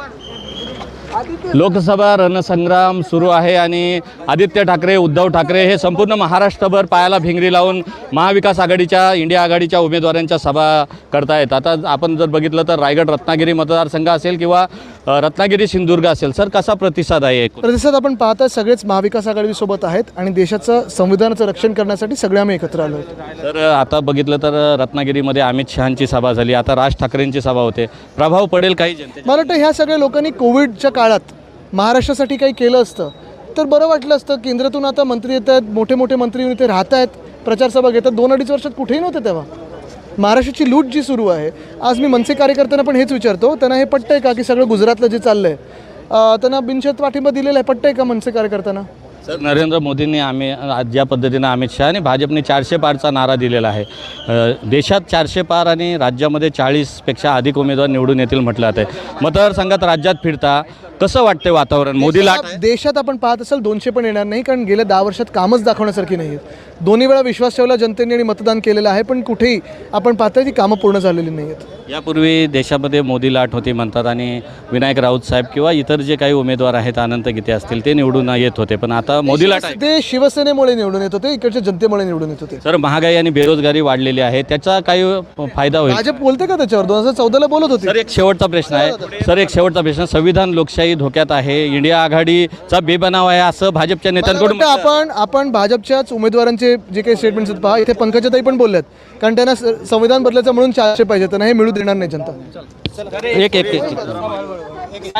бар लोकसभा रणसंग्राम सुरू आहे आणि आदित्य ठाकरे उद्धव ठाकरे हे संपूर्ण महाराष्ट्रभर पायाला भिंगरी लावून महाविकास आघाडीच्या इंडिया आघाडीच्या उमेदवारांच्या सभा करतायत. आता आपण जर बघितलं तर रायगड रत्नागिरी मतदारसंघ असेल किंवा रत्नागिरी सिंधुदुर्ग असेल सर कसा प्रतिसाद आहे? प्रतिसाद आपण पाहता सगळेच महाविकास आघाडीसोबत आहेत आणि देशाचं संविधानाचं रक्षण करण्यासाठी सगळे आम्ही एकत्र आलो तर आता बघितलं तर रत्नागिरीमध्ये अमित शहांची सभा झाली. आता राज ठाकरेंची सभा होते. प्रभाव पडेल काही मला वाटतं ह्या सगळ्या लोकांनी कोविडच्या काळात महाराष्ट्रासाठी काही केलं असतं तर बरं वाटलं असतं. केंद्रातून आता मंत्री येत आहेत मोठे मोठे मंत्री येऊन इथे राहत आहेत प्रचारसभा घेतात. दोन अडीच वर्षात कुठेही नव्हते तेव्हा. महाराष्ट्राची लूट जी सुरू आहे आज मी मनसे कार्यकर्त्यांना पण हेच विचारतो त्यांना हे पटतंय का की सगळं गुजरातलं जे चाललं आहे त्यांना बिनशर्त पाठिंबा दिलेला आहे पटतंय का मनसे कार्यकर्त्यांना? सर नरेंद्र मोदींनी आम्ही ज्या पद्धतीनं अमित शहा आणि भाजपने चारशे पारचा नारा दिलेला आहे. देशात चारशे पार आणि राज्यामध्ये चाळीसपेक्षा अधिक उमेदवार निवडून येतील म्हटलं जाते मतदारसंघात राज्यात फिरता कसं वाटतंय वातावरण? मोदीला देशात आपण पाहत असाल दोनशे पण येणार नाही कारण गेल्या दहा वर्षात कामच दाखवण्यासारखी नाही आहेत. दोन्ही वेळा विश्वास ठेवला जनतेने आणि मतदान केलेलं आहे पण कुठेही आपण पाहतोय ती कामं पूर्ण झालेली नाही आहेत. यापूर्वी देशामध्ये मोदी लाट होती म्हणतात आणि विनायक राऊत साहेब किंवा इतर जे काही उमेदवार आहेत अनंत गीते असतील ते निवडून येत होते. पण आता मोदी लाट आहे. ते शिवसेनेमुळे निवडून येत होते इकडच्या जनतेमुळे निवडून येत होते. सर महागाई आणि बेरोजगारी वाढलेली आहे. त्याचा काही फायदा होईल? भाजप बोलते का त्याच्यावर? दोन हजार चौदाला बोलत होते. सर एक शेवटचा प्रश्न आहे. सर एक शेवटचा प्रश्न. संविधान लोकशाही धोक्यात आहे. इंडिया आघाडीचा बेबनाव आहे असं भाजपच्या मला नेत्यांकडून वाटतं आपण आपण भाजपच्याच उमेदवारांचे जे काही स्टेटमेंट्स आहेत पहा इथे पंकजाताई पण बोलल्यात. कारण त्यांना स- संविधान बदलायचं म्हणून चारशे पाहिजे त्यांना हे मिळू देणार नाही जनता. एक एक.